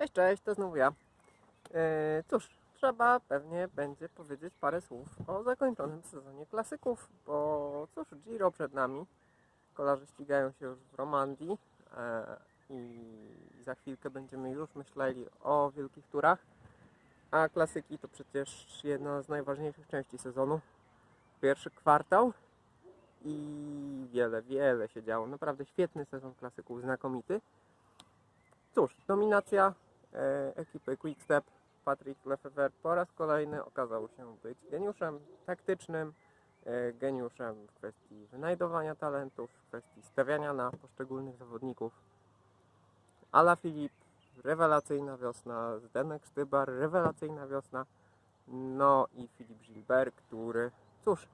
Cześć, cześć, to znowu ja. E, cóż, trzeba pewnie będzie powiedzieć parę słów o zakończonym sezonie klasyków, bo cóż, Giro przed nami. Kolarze ścigają się już w Romandii e, i za chwilkę będziemy już myśleli o wielkich turach. A klasyki to przecież jedna z najważniejszych części sezonu. Pierwszy kwartał i wiele, wiele się działo. Naprawdę świetny sezon klasyków, znakomity. Cóż, dominacja ekipy Quickstep. Patrick Lefevre po raz kolejny okazał się być geniuszem taktycznym, e, geniuszem w kwestii wynajdowania talentów, w kwestii stawiania na poszczególnych zawodników. Ala Filip, rewelacyjna wiosna, Zdenek Sztybar, rewelacyjna wiosna, no i Filip Gilbert, który, cóż,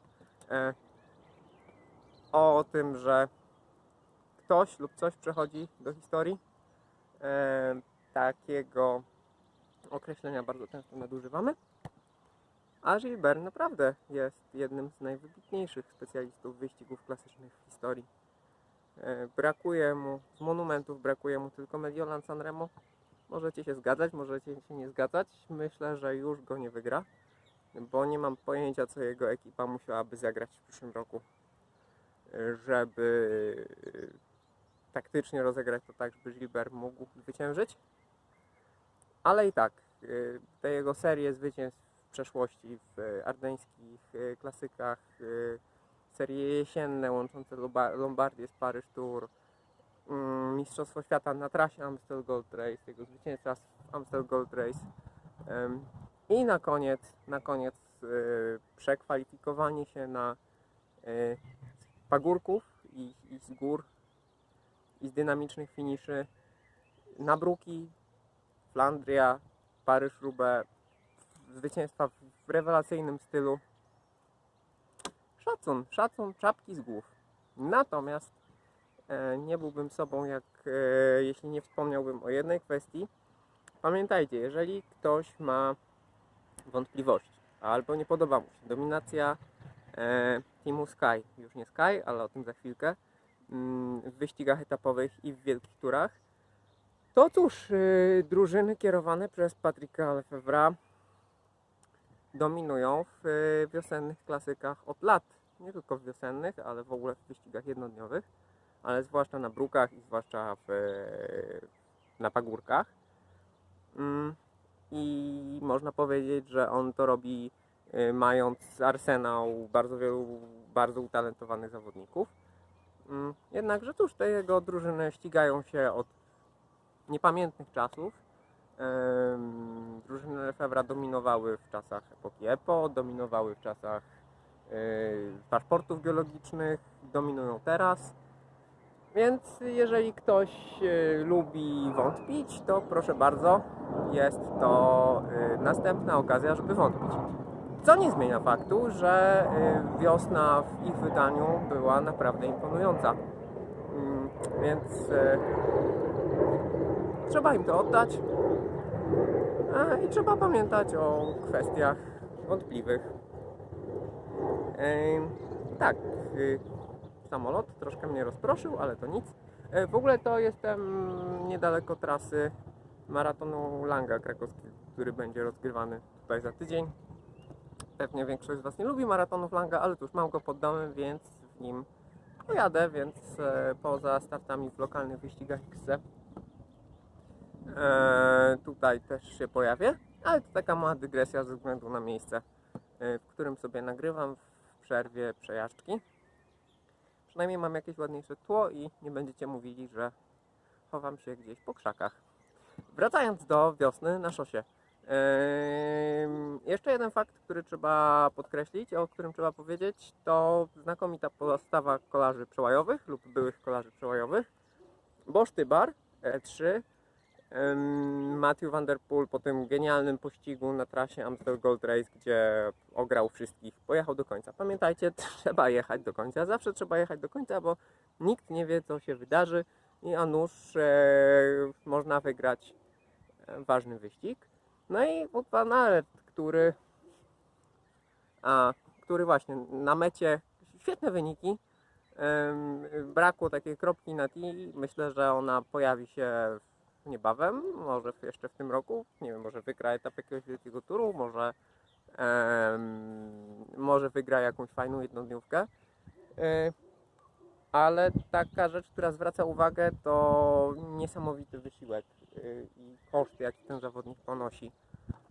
e, o tym, że ktoś lub coś przechodzi do historii, e, takiego określenia bardzo często nadużywamy. A Gilbert naprawdę jest jednym z najwybitniejszych specjalistów wyścigów klasycznych w historii. E, Brakuje mu, z monumentów brakuje mu tylko Mediolan Sanremo. Możecie się zgadzać, możecie się nie zgadzać. Myślę, że już go nie wygra, bo nie mam pojęcia, co jego ekipa musiałaby zagrać w przyszłym roku, e, żeby e, taktycznie rozegrać to tak, żeby Gilbert mógł zwyciężyć. Ale i tak, y, te jego serie zwycięstw w przeszłości w ardeńskich y, klasykach, y, serie jesienne łączące Lomba- Lombardię z Paryż Tour, mm, Mistrzostwo Świata na trasie Amstel Gold Race, jego zwycięstwa w Amstel Gold Race i na koniec, na koniec przekwalifikowanie się na pagórków i z gór i z dynamicznych finiszy na bruki, Flandria, Paryż-Roubaix, zwycięstwa w rewelacyjnym stylu. Szacun, szacun, czapki z głów. Natomiast e, nie byłbym sobą, jak e, jeśli nie wspomniałbym o jednej kwestii. Pamiętajcie, jeżeli ktoś ma wątpliwości albo nie podoba mu się dominacja e, teamu Sky, już nie Sky, ale o tym za chwilkę, mm, w wyścigach etapowych i w wielkich turach, to cóż, yy, drużyny kierowane przez Patryka Lefevra dominują w yy, wiosennych klasykach od lat. Nie tylko w wiosennych, ale w ogóle w wyścigach jednodniowych, ale zwłaszcza na brukach i zwłaszcza w, yy, na pagórkach. Mm, I można powiedzieć, że on to robi mając arsenał bardzo wielu bardzo utalentowanych zawodników. Mm, Jednakże cóż, te jego drużyny ścigają się od niepamiętnych czasów. Drużyny Lefebvra dominowały w czasach epoki EPO, dominowały w czasach e, paszportów geologicznych, dominują teraz. Więc jeżeli ktoś e, lubi wątpić, to proszę bardzo, jest to e, następna okazja, żeby wątpić. Co nie zmienia faktu, że wiosna w ich wydaniu była naprawdę imponująca. Mm, Więc trzeba im to oddać i trzeba pamiętać o kwestiach wątpliwych. Tak, y, samolot troszkę mnie rozproszył, ale to nic. E, W ogóle to jestem niedaleko trasy maratonu Langa krakowskiego, który będzie rozgrywany tutaj za tydzień. Pewnie większość z Was nie lubi maratonów Langa, ale cóż, mam go pod domem, więc w nim pojadę, więc e, poza startami w lokalnych wyścigach XC e, tutaj też się pojawię, ale to taka mała dygresja ze względu na miejsce, e, w którym sobie nagrywam w przerwie przejażdżki. Przynajmniej mam jakieś ładniejsze tło i nie będziecie mówili, że chowam się gdzieś po krzakach. Wracając do wiosny na szosie. Jeszcze jeden fakt, który trzeba podkreślić, o którym trzeba powiedzieć, to znakomita postawa kolarzy przełajowych lub byłych kolarzy przełajowych. Bosz Tybar, E3, Em, Matthew Van Der Poel po tym genialnym pościgu na trasie Amstel Gold Race, gdzie ograł wszystkich, pojechał do końca. Pamiętajcie, trzeba jechać do końca, zawsze trzeba jechać do końca, bo nikt nie wie, co się wydarzy i a nuż e, można wygrać e, ważny wyścig. No i Wout van Aert, który, a, który właśnie na mecie świetne wyniki, em, brakło takiej kropki na T. Myślę, że ona pojawi się niebawem, może jeszcze w tym roku, nie wiem, może wygra etap jakiegoś wielkiego turu, może, może wygra jakąś fajną jednodniówkę. E, ale taka rzecz, która zwraca uwagę, to niesamowity wysiłek y, i koszty, jakie ten zawodnik ponosi,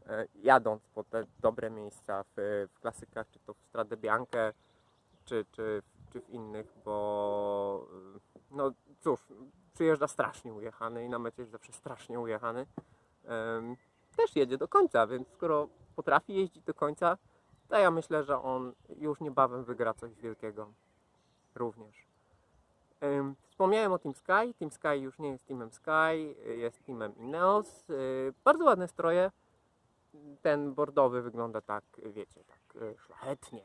e, jadąc po te dobre miejsca w, w klasykach, czy to w Stradę Biankę, czy, czy, czy w innych, bo no cóż, przyjeżdża strasznie ujechany i na mecie jest zawsze strasznie ujechany. Też jedzie do końca, więc skoro potrafi jeździć do końca, to ja myślę, że on już niebawem wygra coś wielkiego również. Wspomniałem o Team Sky. Team Sky już nie jest Teamem Sky, jest Teamem Ineos. Y, Bardzo ładne stroje. Ten bordowy wygląda tak, wiecie, tak y, szlachetnie.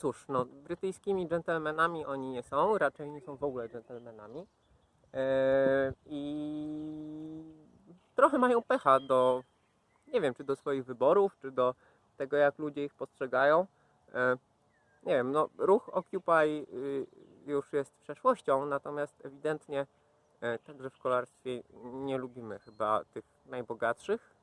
Cóż, no, brytyjskimi dżentelmenami oni nie są, raczej nie są w ogóle dżentelmenami. Yy, I trochę mają pecha do, nie wiem, czy do swoich wyborów, czy do tego, jak ludzie ich postrzegają. Yy, Nie wiem, no, ruch Occupy y, już jest przeszłością, natomiast ewidentnie yy, także w kolarstwie nie lubimy chyba tych najbogatszych,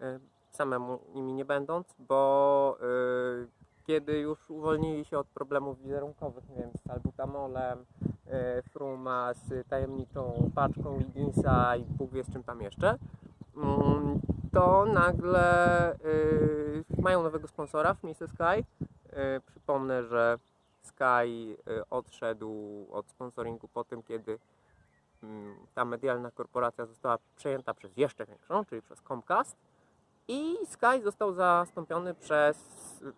yy, samemu nimi nie będąc, bo yy, kiedy już uwolnili się od problemów wizerunkowych, nie wiem, z salbutamolem, e, Fruma, z tajemniczą paczką Wigginsa i Bóg wie z czym tam jeszcze, mm, to nagle y, mają nowego sponsora w miejsce Sky. Y, Przypomnę, że Sky odszedł od sponsoringu po tym, kiedy mm, ta medialna korporacja została przejęta przez jeszcze większą, czyli przez Comcast. I Sky został zastąpiony przez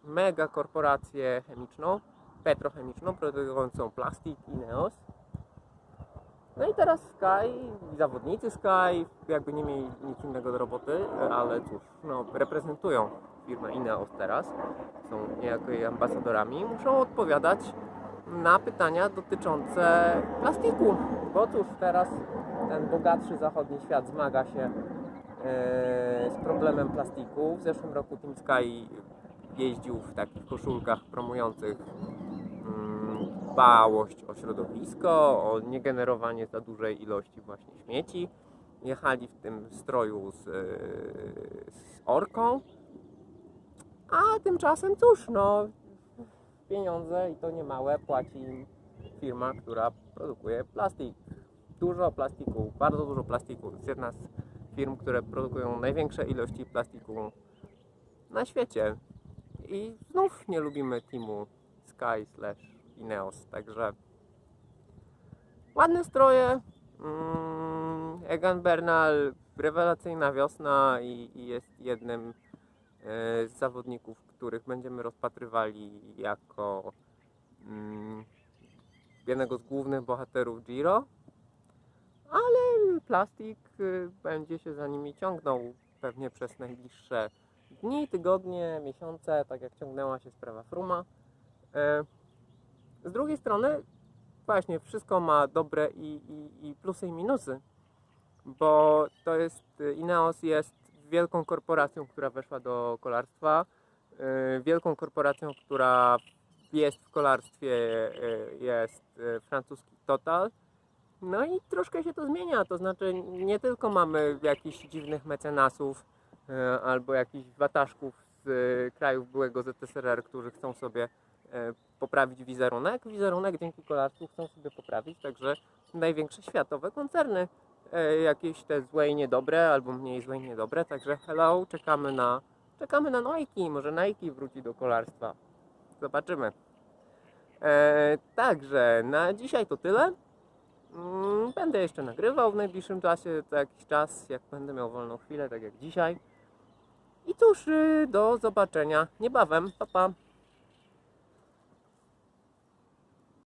mega korporację chemiczną, petrochemiczną, produkującą plastik Ineos. No i teraz Sky, zawodnicy Sky, jakby nie mieli nic innego do roboty, ale cóż, no, reprezentują firmę Ineos teraz, są niejako jej ambasadorami, muszą odpowiadać na pytania dotyczące plastiku. Bo cóż, teraz ten bogatszy zachodni świat zmaga się z problemem plastiku. W zeszłym roku Team Sky jeździł w takich koszulkach promujących mm, dbałość o środowisko, o niegenerowanie za dużej ilości właśnie śmieci. Jechali w tym stroju z, e, z orką. A tymczasem cóż, no pieniądze i to niemałe płaci firma, która produkuje plastik. Dużo plastiku, bardzo dużo plastiku. Jest jedna z firm, które produkują największe ilości plastiku na świecie. I znów nie lubimy teamu Sky slash Ineos, także ładne stroje. Mm, Egan Bernal, rewelacyjna wiosna i, jest jednym e, z zawodników, których będziemy rozpatrywali jako mm, jednego z głównych bohaterów Giro, plastik y, będzie się za nimi ciągnął pewnie przez najbliższe dni, tygodnie, miesiące, tak jak ciągnęła się sprawa Fruma. E, Z drugiej strony, właśnie wszystko ma dobre i, i, i plusy i minusy, bo to jest, y, Ineos jest wielką korporacją, która weszła do kolarstwa, y, wielką korporacją, która jest w kolarstwie, jest francuski Total. No i troszkę się to zmienia, to znaczy nie tylko mamy jakichś dziwnych mecenasów e, albo jakichś wataszków z e, krajów byłego ZSRR, którzy chcą sobie e, poprawić wizerunek. Wizerunek dzięki kolarstwu chcą sobie poprawić także największe światowe koncerny. Jakieś te złe i niedobre, albo mniej złe i niedobre, także hello, czekamy na, czekamy na Nike, może Nike wróci do kolarstwa. Zobaczymy. Także na dzisiaj to tyle. Mm, Będę jeszcze nagrywał w najbliższym czasie, co jakiś czas, jak będę miał wolną chwilę, tak jak dzisiaj. I cóż, y, do zobaczenia niebawem. Pa, pa.